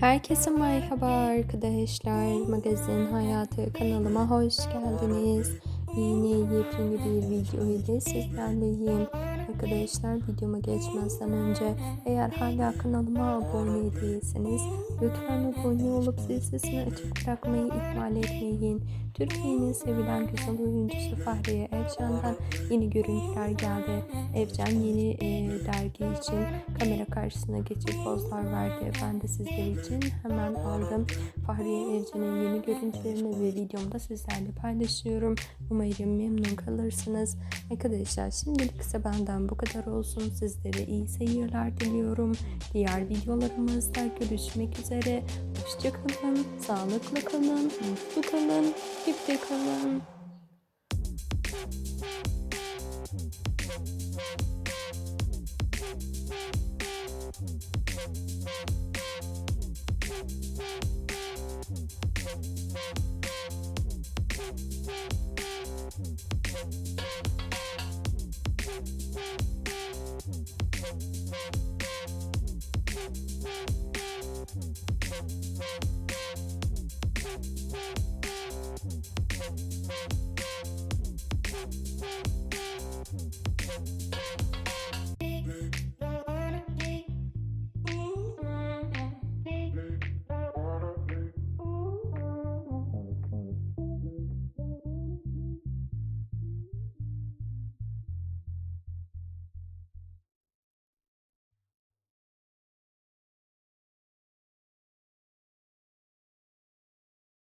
Herkese merhaba arkadaşlar. Magazin Hayatı kanalıma hoş geldiniz. Yine yepyeni bir video ile sizlerleyim. Arkadaşlar videoma geçmezden önce eğer hala kanalıma abone değilseniz lütfen abone olup zil sesini açık bırakmayı ihmal etmeyin. Türkiye'nin sevilen güzel oyuncusu Fahriye Evcen'den yeni görüntüler geldi. Evcen yeni e, dergi için kamera karşısına geçip pozlar verdi. Ben de sizler için hemen aldım. Fahriye Evcen'in yeni görüntülerini ve videomda sizlerle paylaşıyorum. Umarım memnun kalırsınız. Arkadaşlar şimdilik ise benden bu kadar olsun. Sizlere iyi seyirler diliyorum. Diğer videolarımızda görüşmek üzere. Hoşçakalın, sağlıklı kalın, mutlu kalın, birlikte kalın. Thank